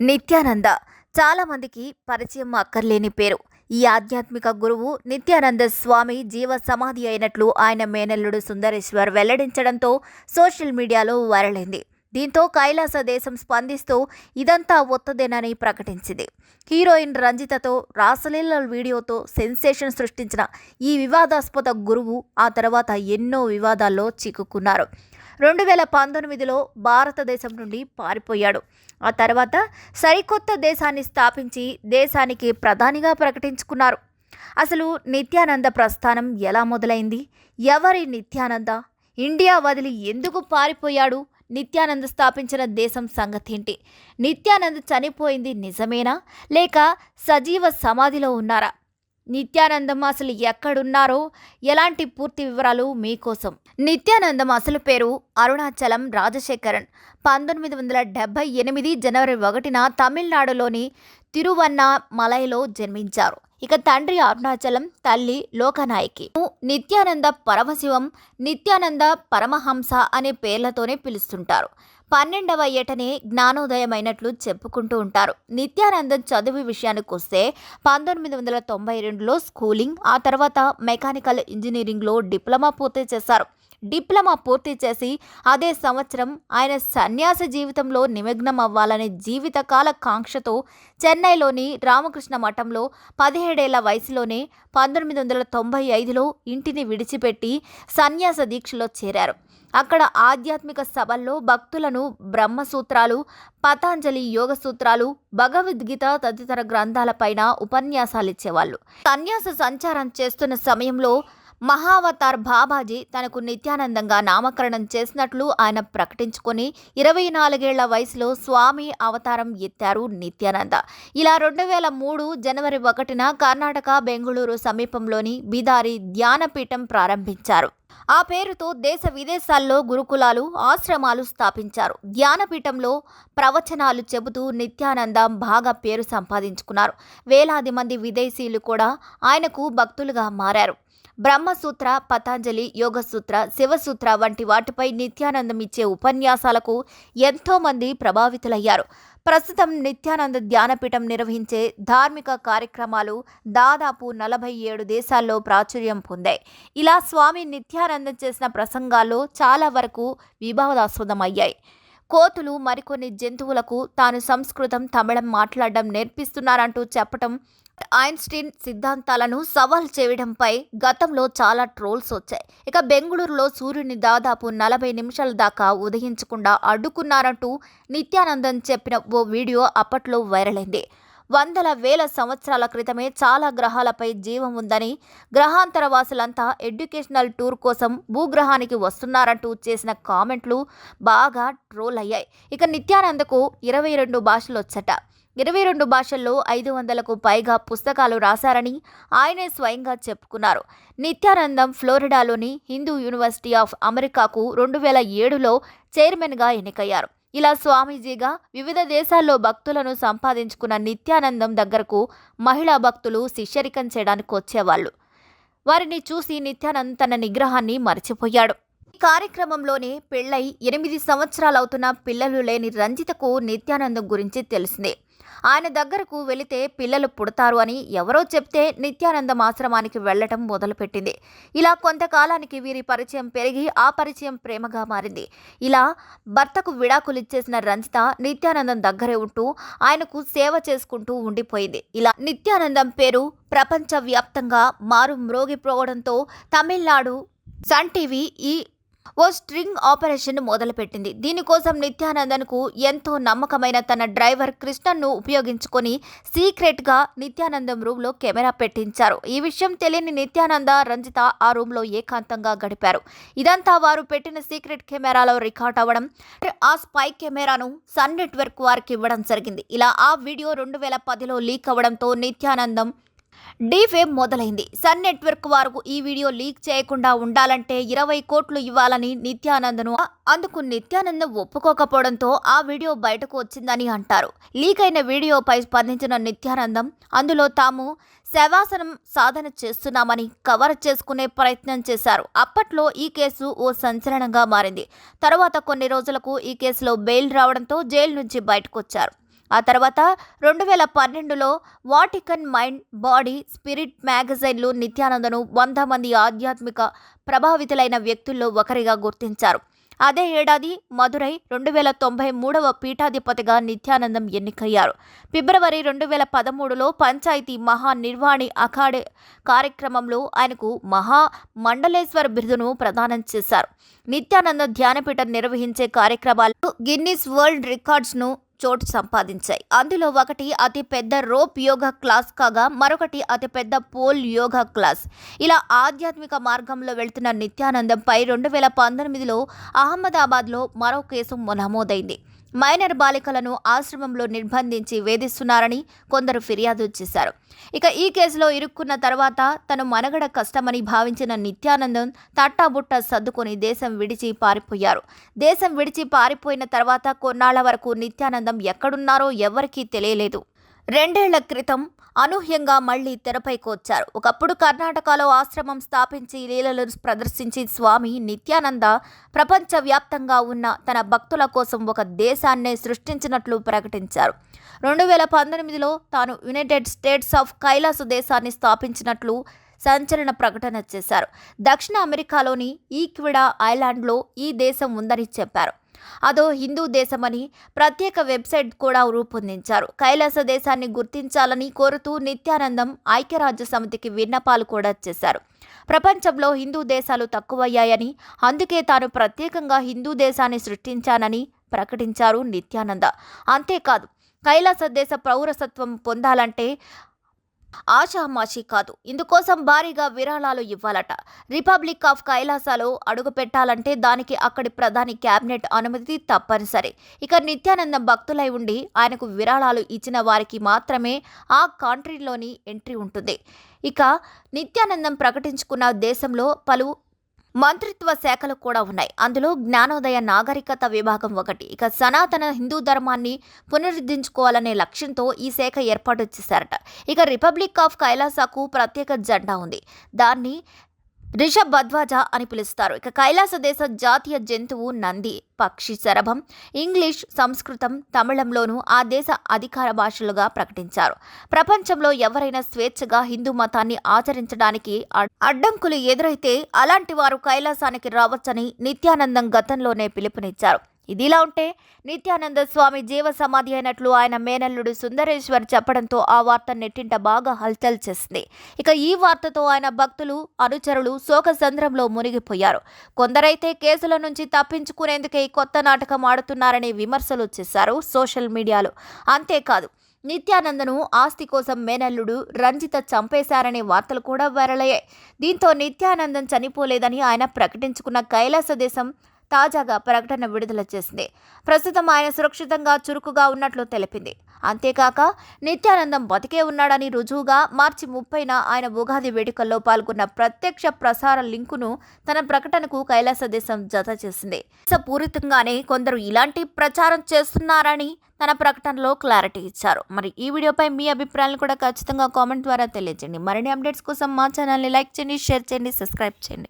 నిత్యానంద. చాలామందికి పరిచయం అక్కర్లేని పేరు. ఈ ఆధ్యాత్మిక గురువు నిత్యానంద స్వామి జీవ సమాధి అయినట్లు ఆయన మేనల్లుడు సుందరేశ్వర్ వెల్లడించడంతో సోషల్ మీడియాలో వైరలైంది దీంతో కైలాస దేశం స్పందిస్తూ ఇదంతా ఒత్తదేనని ప్రకటించింది. హీరోయిన్ రంజితతో రాసలీల వీడియోతో సెన్సేషన్ సృష్టించిన ఈ వివాదాస్పద గురువు ఆ తర్వాత ఎన్నో వివాదాల్లో చిక్కుకున్నారు. రెండు వేల పంతొమ్మిదిలో భారతదేశం నుండి పారిపోయాడు. ఆ తర్వాత సరికొత్త దేశాన్ని స్థాపించి దేశానికి ప్రధానిగా ప్రకటించుకున్నారు. అసలు నిత్యానంద ప్రస్థానం ఎలా మొదలైంది? ఎవరి నిత్యానంద? ఇండియా వదిలి ఎందుకు పారిపోయాడు? నిత్యానంద స్థాపించిన దేశం సంగతి ఏంటి నిత్యానంద్ చనిపోయింది నిజమేనా? లేక సజీవ సమాధిలో ఉన్నారా? నిత్యానందం అసలు ఎక్కడున్నారో ఎలాంటి పూర్తి వివరాలు మీకోసం? నిత్యానందం అసలు పేరు అరుణాచలం రాజశేఖరన్. పంతొమ్మిది వందల డెబ్బై ఎనిమిది జనవరి ఒకటిన తమిళనాడులోని తిరువన్నామలైలో జన్మించారు. ఇక తండ్రి అరుణాచలం తల్లి లోకనాయకి. నిత్యానంద పరమశివం నిత్యానంద పరమహంస అనే పేర్లతోనే పిలుస్తుంటారు. పన్నెండవ ఏటనే జ్ఞానోదయమైనట్లు చెప్పుకుంటూ ఉంటారు. నిత్యానందన్ చదువు విషయానికి వస్తే పంతొమ్మిది వందల తొంభై రెండులో స్కూలింగ్ ఆ తర్వాత మెకానికల్ ఇంజనీరింగ్లో డిప్లొమా పూర్తి చేశారు. డిప్లొమా పూర్తి చేసి అదే సంవత్సరం ఆయన సన్యాస జీవితంలో నిమగ్నం అవ్వాలనే జీవితకాల కాంక్షతో చెన్నైలోని రామకృష్ణ మఠంలో పదిహేడేళ్ళ వయసులోనే పంతొమ్మిది వందల తొంభై ఐదులో ఇంటిని విడిచిపెట్టి సన్యాస దీక్షలో చేరారు. అక్కడ ఆధ్యాత్మిక సభల్లో భక్తులను బ్రహ్మసూత్రాలు పతాంజలి యోగ సూత్రాలు భగవద్గీత తదితర గ్రంథాలపైన ఉపన్యాసాలు ఇచ్చేవాళ్ళు. సన్యాస సంచారం చేస్తున్న సమయంలో మహావతార్ బాబాజీ తనకు నిత్యానందంగా నామకరణం చేసినట్లు ఆయన ప్రకటించుకొని ఇరవై నాలుగేళ్ళ వయసులో స్వామి అవతారం ఎత్తారు నిత్యానంద. ఇలా రెండు వేల మూడు జనవరి ఒకటిన కర్ణాటక బెంగళూరు సమీపంలోని బిదారి ధ్యానపీఠం ప్రారంభించారు. ఆ పేరుతో దేశ విదేశాల్లో గురుకులాలు ఆశ్రమాలు స్థాపించారు. ధ్యానపీఠంలో ప్రవచనాలు చెబుతూ నిత్యానంద బాగా పేరు సంపాదించుకున్నారు. వేలాది మంది విదేశీయులు కూడా ఆయనకు భక్తులుగా మారారు. బ్రహ్మసూత్ర పతాంజలి యోగసూత్ర శివసూత్ర వంటి వాటిపై నిత్యానందం ఇచ్చే ఉపన్యాసాలకు ఎంతోమంది ప్రభావితులయ్యారు. ప్రస్తుతం నిత్యానంద ధ్యానపీఠం నిర్వహించే ధార్మిక కార్యక్రమాలు దాదాపు నలభై ఏడు దేశాల్లో ప్రాచుర్యం పొందాయి. ఇలా స్వామి నిత్యానందం చేసిన ప్రసంగాల్లో చాలా వరకు వివాదాస్పదమయ్యాయి కోతులు మరికొన్ని జంతువులకు తాను సంస్కృతం తమిళం మాట్లాడడం నేర్పిస్తున్నారంటూ చెప్పటం ఐన్స్టీన్ సిద్ధాంతాలను సవాల్ చేయడంపై గతంలో చాలా ట్రోల్స్ వచ్చాయి. ఇక బెంగళూరులో సూర్యుని దాదాపు నలభై నిమిషాల దాకా ఉదయించకుండా అడ్డుకున్నారంటూ నిత్యానందన్ చెప్పిన ఓ వీడియో అప్పట్లో వైరల్ అయింది వందల వేల సంవత్సరాల క్రితమే చాలా గ్రహాలపై జీవం ఉందని గ్రహాంతర వాసులంతా ఎడ్యుకేషనల్ టూర్ కోసం భూగ్రహానికి వస్తున్నారంటూ చేసిన కామెంట్లు బాగా ట్రోల్ అయ్యాయి. ఇక నిత్యానందకు ఇరవై రెండు భాషలు వచ్చట. ఇరవై రెండు భాషల్లో ఐదు వందలకు పైగా పుస్తకాలు రాశారని ఆయనే స్వయంగా చెప్పుకున్నారు. నిత్యానందం ఫ్లోరిడాలోని హిందూ యూనివర్సిటీ ఆఫ్ అమెరికాకు రెండు వేల ఏడులో చైర్మన్గా ఎన్నికయ్యారు. ఇలా స్వామీజీగా వివిధ దేశాల్లో భక్తులను సంపాదించుకున్న నిత్యానందం దగ్గరకు మహిళా భక్తులు శిష్యరికం చేయడానికి వచ్చేవాళ్ళు. వారిని చూసి నిత్యానంద్ తన నిగ్రహాన్ని మర్చిపోయాడు. ఈ కార్యక్రమంలోనే పెళ్ళై ఎనిమిది సంవత్సరాలవుతున్న పిల్లలు లేని రంజితకు నిత్యానందం గురించి తెలిసిందే. ఆయన దగ్గరకు వెళితే పిల్లలు పుడతారు అని ఎవరో చెప్తే నిత్యానందం ఆశ్రమానికి వెళ్ళటం మొదలుపెట్టింది. ఇలా కొంతకాలానికి వీరి పరిచయం పెరిగి ఆ పరిచయం ప్రేమగా మారింది. ఇలా భర్తకు విడాకులు ఇచ్చేసిన రంజిత నిత్యానందం దగ్గరే ఉంటూ ఆయనకు సేవ చేసుకుంటూ ఉండిపోయింది. ఇలా నిత్యానందం పేరు ప్రపంచవ్యాప్తంగా మారు మ్రోగిపోవడంతో తమిళనాడు సన్ టీవీ ఈ ఓ స్ట్రింగ్ ఆపరేషన్ మొదలుపెట్టింది. దీనికోసం నిత్యానందన్కు ఎంతో నమ్మకమైన తన డ్రైవర్ కృష్ణన్ను ఉపయోగించుకొని సీక్రెట్గా నిత్యానందం రూమ్లో కెమెరా పెట్టించారు. ఈ విషయం తెలియని నిత్యానంద రంజిత ఆ రూమ్లో ఏకాంతంగా గడిపారు. ఇదంతా వారు పెట్టిన సీక్రెట్ కెమెరాలో రికార్డ్ అవ్వడం ఆ స్పై కెమెరాను సన్ నెట్వర్క్ వారికి ఇవ్వడం జరిగింది. ఇలా ఆ వీడియో రెండు వేల పదిలో లీక్ అవ్వడంతో నిత్యానందం డీఫేమ్ మొదలైంది. సన్ నెట్వర్క్ వారు ఈ వీడియో లీక్ చేయకుండా ఉండాలంటే ఇరవై కోట్లు ఇవ్వాలని నిత్యానందను అందుకు నిత్యానంద్ ఒప్పుకోకపోవడంతో ఆ వీడియో బయటకు వచ్చిందని అంటారు. లీక్ అయిన వీడియోపై స్పందించిన నిత్యానందం అందులో తాము శవాసనం సాధన చేస్తున్నామని కవర్ చేసుకునే ప్రయత్నం చేశారు. అప్పట్లో ఈ కేసు ఓ సంచలనంగా మారింది. తర్వాత కొన్ని రోజులకు ఈ కేసులో బెయిల్ రావడంతో జైలు నుంచి బయటకు వచ్చారు. ఆ తర్వాత రెండు వేల పన్నెండులో వాటికన్ మైండ్ బాడీ స్పిరిట్ మ్యాగజైన్లు నిత్యానందను వంద మంది ఆధ్యాత్మిక ప్రభావితులైన వ్యక్తుల్లో ఒకరిగా గుర్తించారు. అదే ఏడాది మదురై రెండు వేల తొంభై మూడవ పీఠాధిపతిగా నిత్యానందం ఎన్నికయ్యారు. ఫిబ్రవరి రెండు వేల పదమూడులో పంచాయతీ మహా నిర్వాణి అఖాడే కార్యక్రమంలో ఆయనకు మహా మండలేశ్వర బిరుదును ప్రదానం చేశారు. నిత్యానంద ధ్యానపీఠం నిర్వహించే కార్యక్రమాలు గిన్నిస్ వరల్డ్ రికార్డ్స్ను చోటు సంపాదించాయి. అందులో ఒకటి అతి పెద్ద రోప్ యోగా క్లాస్ కాగా మరొకటి అతి పెద్ద పోల్ యోగా క్లాస్. ఇలా ఆధ్యాత్మిక మార్గంలో వెళ్తున్న నిత్యానందంపై రెండు వేల పంతొమ్మిదిలో అహ్మదాబాద్లో మరో కేసు నమోదైంది. మైనర్ బాలికలను ఆశ్రమంలో నిర్బంధించి వేధిస్తున్నారని కొందరు ఫిర్యాదు చేశారు. ఇక ఈ కేసులో ఇరుక్కున్న తర్వాత తను మనగడ కష్టమని భావించిన నిత్యానందం తట్టాబుట్ట సర్దుకొని దేశం విడిచి పారిపోయారు. దేశం విడిచి పారిపోయిన తర్వాత కొన్నాళ్ళ వరకు నిత్యానందం ఎక్కడున్నారో ఎవరికీ తెలియలేదు. రెండేళ్ళ క్రితం అనూహ్యంగా మళ్ళీ తెరపైకి వచ్చారు. ఒకప్పుడు కర్ణాటకలో ఆశ్రమం స్థాపించి లీలలను ప్రదర్శించి స్వామి నిత్యానంద ప్రపంచవ్యాప్తంగా ఉన్న తన భక్తుల కోసం ఒక దేశాన్నే సృష్టించినట్లు ప్రకటించారు. రెండు వేల పంతొమ్మిదిలో తాను యునైటెడ్ స్టేట్స్ ఆఫ్ కైలాస దేశాన్ని స్థాపించినట్లు సంచలన ప్రకటన చేశారు. దక్షిణ అమెరికాలోని ఈక్విడా ఐలాండ్లో ఈ దేశం ఉందని చెప్పారు. అదో హిందూ దేశమని ప్రత్యేక వెబ్సైట్ కూడా రూపొందించారు. కైలాస దేశాన్ని గుర్తించాలని కోరుతూ నిత్యానందం ఐక్యరాజ్య సమితికి విన్నపాలు కూడా చేశారు. ప్రపంచంలో హిందూ దేశాలు తక్కువయ్యాయని అందుకే తాను ప్రత్యేకంగా హిందూ దేశాన్ని సృష్టించానని ప్రకటించారు నిత్యానంద. అంతేకాదు కైలాస దేశ పౌరసత్వం పొందాలంటే ఆషామాషి కాదు. ఇందుకోసం భారీగా విరాళాలు ఇవ్వాలట. రిపబ్లిక్ ఆఫ్ కైలాసాలో అడుగు పెట్టాలంటే దానికి అక్కడి ప్రధాని క్యాబినెట్ అనుమతి తప్పనిసరి. ఇక నిత్యానందం భక్తులై ఉండి ఆయనకు విరాళాలు ఇచ్చిన వారికి మాత్రమే ఆ కంట్రీలోని ఎంట్రీ ఉంటుంది. ఇక నిత్యానందం ప్రకటించుకున్న దేశంలో పలు మంత్రిత్వ శాఖలు కూడా ఉన్నాయి. అందులో జ్ఞానోదయ నాగరికత విభాగం ఒకటి. ఇక సనాతన హిందూ ధర్మాన్ని పునరుద్ధరించుకోవాలనే లక్ష్యంతో ఈ శాఖ ఏర్పాటు చేశారట. ఇక రిపబ్లిక్ ఆఫ్ కైలాసాకు ప్రత్యేక జెండా ఉంది. దాన్ని రిషబ్ భద్వాజ అని పిలుస్తారు. ఇక కైలాస దేశ జాతీయ జంతువు నంది పక్షి శరభం ఇంగ్లీష్ సంస్కృతం తమిళంలోనూ ఆ దేశ అధికార భాషలుగా ప్రకటించారు. ప్రపంచంలో ఎవరైనా స్వేచ్ఛగా హిందూ మతాన్ని ఆచరించడానికి అడ్డంకులు ఎదురైతే అలాంటి వారు కైలాసానికి రావచ్చని నిత్యానందం గతంలోనే పిలుపునిచ్చారు. ఇదిలా ఉంటే నిత్యానంద స్వామి జీవ సమాధి అయినట్లు ఆయన మేనల్లుడు సుందరేశ్వర్ చెప్పడంతో ఆ వార్త నెట్టింట బాగా హల్చల్ చేసింది. ఇక ఈ వార్తతో ఆయన భక్తులు అనుచరులు శోకసంద్రంలో మునిగిపోయారు. కొందరైతే కేసుల నుంచి తప్పించుకునేందుకే ఈ కొత్త నాటకం ఆడుతున్నారనే విమర్శలు చేశారు సోషల్ మీడియాలో. అంతేకాదు నిత్యానందను ఆస్తి కోసం మేనల్లుడు రంజిత చంపేశారనే వార్తలు కూడా వైరల్ దీంతో నిత్యానందం చనిపోలేదని ఆయన ప్రకటించుకున్న కైలాస దేశం తాజాగా ప్రకటన విడుదల చేసింది. ప్రస్తుతం ఆయన సురక్షితంగా చురుకుగా ఉన్నట్లు తెలిపింది. అంతేకాక నిత్యానందం బతికే ఉన్నాడని రుజువుగా మార్చి ముప్పైన ఆయన ఉగాది వేడుకల్లో పాల్గొన్న ప్రత్యక్ష ప్రసార లింకును తన ప్రకటనకు కైలాస దేశం జత చేసింది. పూరితంగానే కొందరు ఇలాంటి ప్రచారం చేస్తున్నారని తన ప్రకటనలో క్లారిటీ ఇచ్చారు. మరి ఈ వీడియోపై మీ అభిప్రాయాలను కూడా ఖచ్చితంగా కామెంట్ ద్వారా తెలియజేయండి. మరిన్ని అప్డేట్స్ కోసం మా ఛానల్ని లైక్ చేయండి షేర్ చేయండి సబ్స్క్రైబ్ చేయండి.